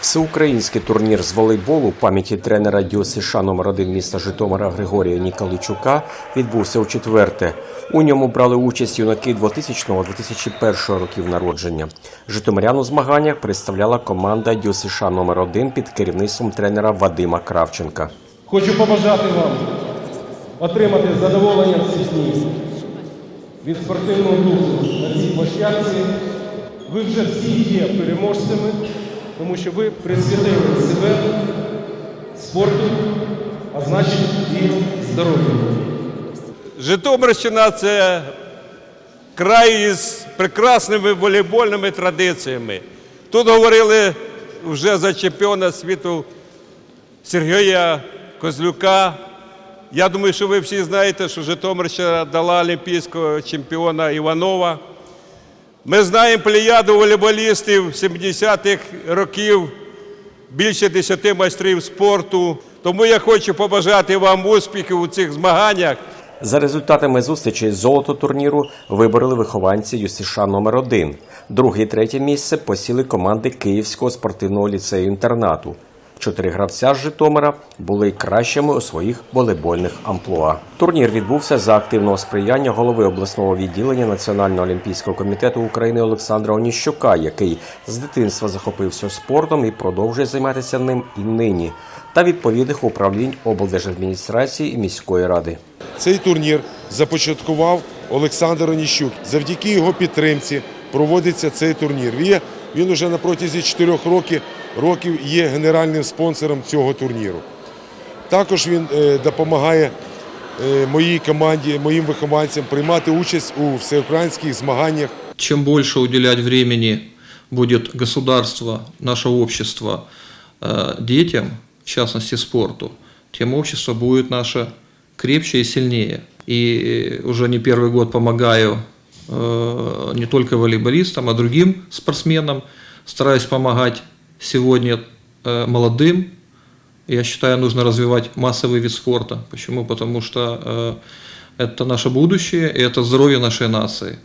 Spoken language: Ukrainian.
Всеукраїнський турнір з волейболу пам'яті тренера ДЮСШ номер 1 міста Житомира Григорія Ніколайчука відбувся у четверте. У ньому брали участь юнаки 2000-2001 років народження. Житомирян у змаганнях представляла команда ДЮСШ номер 1 під керівництвом тренера Вадима Кравченка. Хочу побажати вам отримати задоволення в цих днів від спортивного духу на цій площадці. Ви вже всі є переможцями, тому що ви присвятили себе спорту, а значить і здоров'ю. Житомирщина це край із прекрасними волейбольними традиціями. Тут говорили вже за чемпіона світу Сергія Козлюка. Я думаю, що ви всі знаєте, що Житомирщина дала олімпійського чемпіона Іванова. Ми знаємо плеяду волейболістів 70-х років, більше 10 майстрів спорту. Тому я хочу побажати вам успіхів у цих змаганнях. За результатами зустрічі золото турніру вибороли вихованці ЮСШ номер 1 Друге і третє місце посіли команди Київського спортивного ліцею інтернату. Чотири гравця з Житомира були кращими у своїх волейбольних амплуа. Турнір відбувся за активного сприяння голови обласного відділення Національного олімпійського комітету України Олександра Оніщука, який з дитинства захопився спортом і продовжує займатися ним і нині, та відповідних управлінь облдержадміністрації і міської ради. Цей турнір започаткував Олександр Оніщук. Завдяки його підтримці проводиться цей турнір. Він, уже на протязі 4 років, років є генеральним спонсором цього турніру. Також він е, допомагає е, моїй команді, моїм вихованцям приймати участь у всеукраїнських змаганнях чем больше уделять времени будет государство, наше общество э, детям, в частности спорту, тем общество будет наше крепче и сильнее. И уже не первый год помогаю э, не только волейболистам, а другим спортсменам. Стараюсь помогать сегодня э, молодым. Я считаю, нужно развивать массовый вид спорта. Почему? Потому что э, это наше будущее и это здоровье нашей нации.